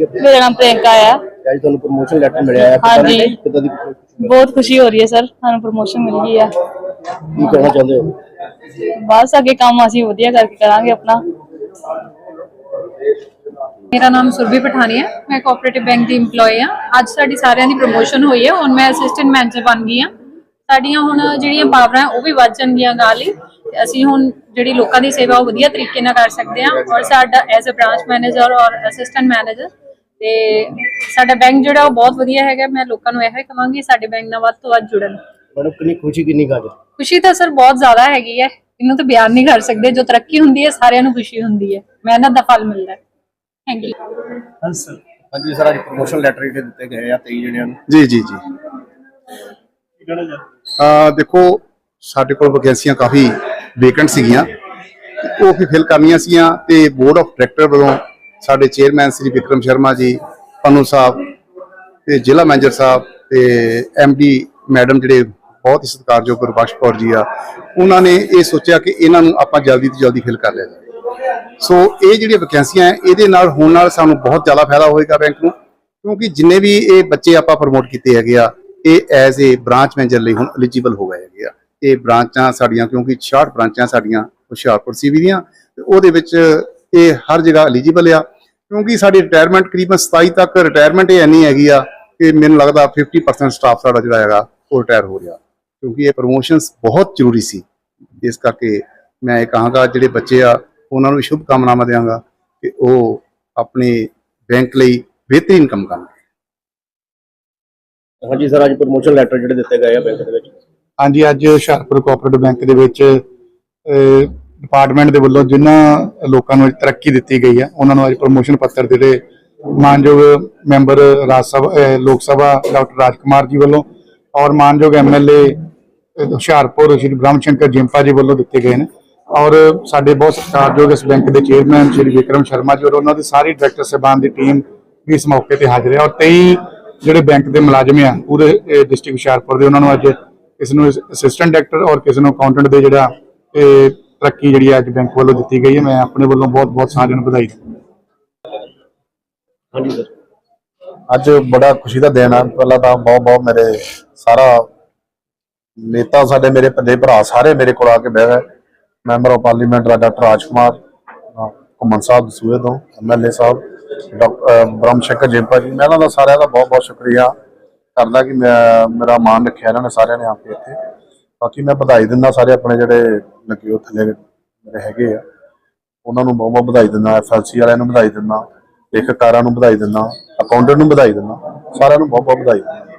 ਮੇਰਾ ਨਾਮ ਪ੍ਰਿਯੰਕਾ ਆ। ਅੱਜ ਤੁਹਾਨੂੰ ਪ੍ਰੋਮੋਸ਼ਨ ਲੈਟਰ ਮਿਲਿਆ ਹੈ ਹਾਂਜੀ। ਕਿਦਾਂ ਦੀ ਬਹੁਤ ਖੁਸ਼ੀ ਹੋ ਰਹੀ ਹੈ ਸਰ ਸਾਨੂੰ ਪ੍ਰਮੋਸ਼ਨ ਮਿਲ ਗਈ ਆ। ਕੀ ਕਹਿਣਾ ਚਾਹੁੰਦੇ ਹੋ? ਬਸ ਅੱਗੇ ਕੰਮ ਅਸੀਂ ਵਧੀਆ ਕਰਕੇ ਕਰਾਂਗੇ ਆਪਣਾ। ਮੇਰਾ ਨਾਮ ਸੁਰਭੀ ਪਠਾਨੀ ਹੈ ਮੈਂ ਕੋਆਪਰੇਟਿਵ ਬੈਂਕ ਦੀ EMPLOYE ਹਾਂ। ਅੱਜ ਸਾਡੀ ਸਾਰਿਆਂ ਦੀ ਪ੍ਰੋਮੋਸ਼ਨ ਹੋਈ ਹੈ ਹੁਣ ਮੈਂ ਅਸਿਸਟੈਂਟ ਮੈਨੇਜਰ ਬਣ ਗਈ ਹਾਂ। ਸਾਡੀਆਂ ਹੁਣ ਜਿਹੜੀਆਂ ਪਾਵਰਾਂ ਉਹ ਵੀ ਵੱਧ ਜਾਣਗੀਆਂ ਨਾਲ ਹੀ। ਤੇ ਅਸੀਂ ਹੁਣ ਜਿਹੜੀ ਲੋਕਾਂ ਦੀ ਸੇਵਾ ਉਹ ਵਧੀਆ ਤਰੀਕੇ ਨਾਲ ਕਰ ਸਕਦੇ ਹਾਂ। ਔਰ ਸਾਡਾ ਐਜ਼ ਅ ਬ੍ਰਾਂਚ ਮੈਨੇਜਰ ਔਰ ਅਸਿਸਟੈਂਟ ਮੈਨੇਜਰ ਤੇ ਸਾਡਾ ਬੈਂਕ ਜਿਹੜਾ ਉਹ ਬਹੁਤ ਵਧੀਆ ਹੈਗਾ ਮੈਂ ਲੋਕਾਂ ਨੂੰ ਇਹੋ ਹੀ ਕਹਾਂਗੀ ਸਾਡੇ ਬੈਂਕ ਨਾਲ ਵੱਧ ਤੋਂ ਵੱਧ ਜੁੜਨ। ਮੈਡਮ ਕਿੰਨੀ ਖੁਸ਼ੀ ਕਿੰਨੀ ਗੱਲ? ਖੁਸ਼ੀ ਤਾਂ ਸਰ ਬਹੁਤ ਜ਼ਿਆਦਾ ਹੈਗੀ ਹੈ। ਇਹਨੂੰ ਤਾਂ ਬਿਆਨ ਨਹੀਂ ਕਰ ਸਕਦੇ। ਜੋ ਤਰੱਕੀ ਹੁੰਦੀ ਹੈ ਸਾਰਿਆਂ ਨੂੰ ਖੁਸ਼ੀ ਹੁੰਦੀ ਹੈ। ਮਿਹਨਤ ਦਾ ਫਲ ਮਿਲਦਾ ਹੈ। ਥੈਂਕ ਯੂ ਹਾਂਜੀ ਸਰ ਅੱਜ ਪ੍ਰੋਮੋਸ਼ਨ ਲੈਟਰ ਜਿਹੜੇ ਦਿੱਤੇ ਗਏ ਆ 23 ਜਣਿਆਂ ਨੂੰ। ਜੀ ਜੀ ਜੀ। ਕੀ ਕਹਿਣਾ ਚਾਹੁੰਦੇ ਆ ਦੇਖੋ ਸਾਡੇ ਕੋਲ ਵੈਕੈਂਸੀਆਂ ਕਾਫੀ ਵੇਕੈਂਟ ਸੀਗੀਆਂ। ਉਹ ਵੀ ਫਿਲ ਕਰਨੀਆਂ ਸੀਗੀਆਂ ਤੇ ਬੋਰਡ ਆਫ ਡਾਇਰੈਕਟਰ ਵੱਲੋਂ ਸਾਡੇ ਚੇਅਰਮੈਨ ਸ੍ਰੀ ਵਿਕਰਮ ਸ਼ਰਮਾ ਜੀ, ਪਨੂ ਸਾਹਿਬ ਤੇ ਜ਼ਿਲ੍ਹਾ ਮੈਨੇਜਰ ਸਾਹਿਬ ਤੇ ਡੀ ਮੈਡਮ ਜਿਹੜੇ ਬਹੁਤ ਹੀ ਸਤਿਕਾਰਯੋਗ ਗੁਰਬਖਸ਼ ਕੌਰ ਜੀ ਆ, ਉਹਨਾਂ ਨੇ ਇਹ ਸੋਚਿਆ ਕਿ ਇਹਨਾਂ ਨੂੰ ਆਪਾਂ ਜਲਦੀ ਤੋਂ ਜਲਦੀ ਫਿਲ ਕਰ ਲਿਆ ਜਾਵੇ। ਸੋ ਇਹ ਜਿਹੜੀਆਂ ਵੈਕੈਂਸੀਆਂ ਇਹਦੇ ਨਾਲ ਹੋਣ ਨਾਲ ਸਾਨੂੰ ਬਹੁਤ ਜ਼ਿਆਦਾ ਫਾਇਦਾ ਹੋਏਗਾ ਬੈਂਕ ਨੂੰ, ਕਿਉਂਕਿ ਜਿੰਨੇ ਵੀ ਇਹ ਬੱਚੇ ਆਪਾਂ ਪ੍ਰਮੋਟ ਕੀਤੇ ਹੈਗੇ ਆ, ਇਹ ਐਜ਼ ਏ ਬ੍ਰਾਂਚ ਮੈਨੇਜਰ ਲਈ ਹੁਣ ਐਲੀਜੀਬਲ ਹੋ ਗਏ ਹੈਗੇ ਆ। ਇਹ ਬ੍ਰਾਂਚਾਂ ਸਾਡੀਆਂ, ਕਿਉਂਕਿ 66 ਬ੍ਰਾਂਚਾਂ ਸਾਡੀਆਂ ਹੁਸ਼ਿਆਰਪੁਰ ਸੀਵੀ ਦੀਆਂ ਉਹਦੇ ਵਿੱਚ ਇਹ ਹਰ ਜਗ੍ਹਾ ਐਲੀਜੀਬਲ ਆ। ਕਿਉਂਕਿ ਸਾਡੀ ਰਿਟਾਇਰਮੈਂਟ ਕਰੀਬਨ 27 ਤੱਕ ਰਿਟਾਇਰਮੈਂਟ ਇਹ ਇੰਨੀ ਹੈਗੀ ਆ ਕਿ ਮੈਨੂੰ ਲੱਗਦਾ 50% ਸਟਾਫ ਸਾਡਾ ਜਿਹੜਾ ਹੈਗਾ ਉਹ ਰਿਟਾਇਰ ਹੋ ਰਿਹਾ। ਕਿਉਂਕਿ ਇਹ ਪ੍ਰੋਮੋਸ਼ਨਸ ਬਹੁਤ ਜ਼ਰੂਰੀ ਸੀ। ਇਸ ਕਰਕੇ ਮੈਂ ਇਹ ਕਹਾਂਗਾ ਜਿਹੜੇ ਬੱਚੇ ਆ ਉਹਨਾਂ ਨੂੰ ਸ਼ੁਭ ਕਾਮਨਾਵਾਂ ਦਿਆਂਗਾ ਕਿ ਉਹ ਆਪਣੇ ਬੈਂਕ ਲਈ ਬਿਹਤਰੀਨ ਕੰਮ ਕਰਨ। ਹਾਂਜੀ ਸਰ ਅੱਜ ਪ੍ਰੋਮੋਸ਼ਨ ਲੈਟਰ ਜਿਹੜੇ ਦਿੱਤੇ ਗਏ ਆ ਬੈਂਕ ਦੇ ਵਿੱਚ। ਹਾਂਜੀ ਅੱਜ ਹੁਸ਼ਿਆਰਪੁਰ ਕੋਆਪਰੇਟਿਵ ਬੈਂਕ ਦੇ ਵਿੱਚ ਡਿਪਾਰਟਮੈਂਟ ਦੇ ਵੱਲੋਂ ਜਿਨ੍ਹਾਂ ਲੋਕਾਂ ਨੂੰ ਤਰੱਕੀ ਦਿੱਤੀ ਗਈ ਹੈ, ਉਹਨਾਂ ਨੂੰ ਅੱਜ ਪ੍ਰੋਮੋਸ਼ਨ ਪੱਤਰ ਜਿਹੜੇ ਮਾਨਯੋਗ ਮੈਂਬਰ ਰਾਜ ਸਭਾ ਲੋਕ ਸਭਾ ਡਾਕਟਰ ਰਾਜਕੁਮਾਰ ਜੀ ਵੱਲੋਂ ਔਰ ਮਾਨਯੋਗ ਐਮਐਲਏ ਹੁਸ਼ਿਆਰਪੁਰ ਸ਼੍ਰੀ ਬ੍ਰਹਮ ਸ਼ੰਕਰ ਜਿੰਪਾ ਜੀ ਵੱਲੋਂ ਦਿੱਤੇ ਗਏ ਨੇ। ਔਰ ਸਾਡੇ ਬਹੁਤ ਸਤਿਕਾਰਯੋਗ ਇਸ ਬੈਂਕ ਦੇ ਚੇਅਰਮੈਨ ਸ਼੍ਰੀ ਵਿਕਰਮ ਸ਼ਰਮਾ ਜੀ ਔਰ ਉਹਨਾਂ ਦੀ ਸਾਰੀ ਡਾਇਰੈਕਟਰ ਸਹਿਬਾਨ ਦੀ ਟੀਮ ਵੀ ਇਸ ਮੌਕੇ ਤੇ ਹਾਜ਼ਰ ਹੈ। ਔਰ 23 ਜਿਹੜੇ ਬੈਂਕ ਦੇ ਮੁਲਾਜ਼ਮ ਆ, ਪੂਰੇ ਡਿਸਟ੍ਰਿਕਟ ਹੁਸ਼ਿਆਰਪੁਰ ਦੇ, ਉਹਨਾਂ ਨੂੰ ਅੱਜ ਕਿਸੇ ਨੂੰ ਅਸਿਸਟੈਂਟ ਡਾਇਰੈਕਟਰ ਔਰ ਕਿਸੇ ਨੂੰ ਅਕਾਊਂਟੈਂਟ ਦੇ ਜਿਹੜਾ ਇਹ ਤਰੱਕੀ ਜਿਹੜੀ ਅੱਜ ਬੈਂਕ ਵੱਲੋਂ ਦਿੱਤੀ ਗਈ ਹੈ। ਮੈਂ ਆਪਣੇ ਵੱਲੋਂ ਬਹੁਤ ਬਹੁਤ ਸਾਰਿਆਂ ਨੂੰ ਵਧਾਈ ਹਾਂਜੀ ਸਰ। ਅੱਜ ਬੜਾ ਖੁਸ਼ੀ ਦਾ ਦਿਨ ਹੈ ਪਹਿਲਾਂ ਤਾਂ ਬਹੁਤ ਬਹੁਤ ਮੇਰੇ ਸਾਰਾ ਨੇਤਾ ਸਾਡੇ ਮੇਰੇ ਪੰਜੇ ਭਰਾ ਸਾਰੇ ਮੇਰੇ ਕੋਲ ਆ ਕੇ ਬਹਿ ਗਏ। ਮੈਂਬਰ ਆਫ ਪਾਰਲੀਮੈਂਟ ਦਾ ਡਾਕਟਰ ਰਾਜਕੁਮਾਰ ਅਹ ਘੁੰਮਣ ਸਾਹਿਬ ਦਸੂਏ ਤੋਂ ਐਮਐਲਏ ਸਾਹਿਬ ਡਾਕਟਰ ਬ੍ਰਹਮ ਸ਼ੰਕਰ ਜਿੰਪਾ ਜੀ। ਮੈਂ ਇਹਨਾਂ ਦਾ ਸਾਰਿਆਂ ਦਾ ਬਹੁਤ ਬਹੁਤ ਸ਼ੁਕਰੀਆ ਕਰਦਾ ਕਿ ਮੈਂ ਮੇਰਾ ਮਾਣ ਰੱਖਿਆ ਇਹਨਾਂ ਨੇ ਸਾਰਿਆਂ ਨੇ ਆ ਕੇ ਇੱਥੇ। ਬਾਕੀ ਮੈਂ ਵਧਾਈ ਦਿੰਦਾ ਸਾਰੇ ਆਪਣੇ ਜਿਹੜੇ ਲੱਗੇ ਉਹ ਥੱਲੇ ਮੇਰੇ ਹੈਗੇ ਆ। ਉਹਨਾਂ ਨੂੰ ਬਹੁਤ ਬਹੁਤ ਵਧਾਈ ਦਿੰਦਾ, ਐਫਐਲਸੀ ਵਾਲਿਆਂ ਨੂੰ ਵਧਾਈ ਦਿੰਦਾ ਲੇਖਕਾਰਾਂ ਨੂੰ ਵਧਾਈ ਦਿੰਦਾ ਅਕਾਊਂਟੈਂਟ ਨੂੰ ਵਧਾਈ ਦਿੰਦਾ, ਸਾਰਿਆਂ ਨੂੰ ਬਹੁਤ ਬਹੁਤ ਵਧਾਈ ਦਿੰਦਾ।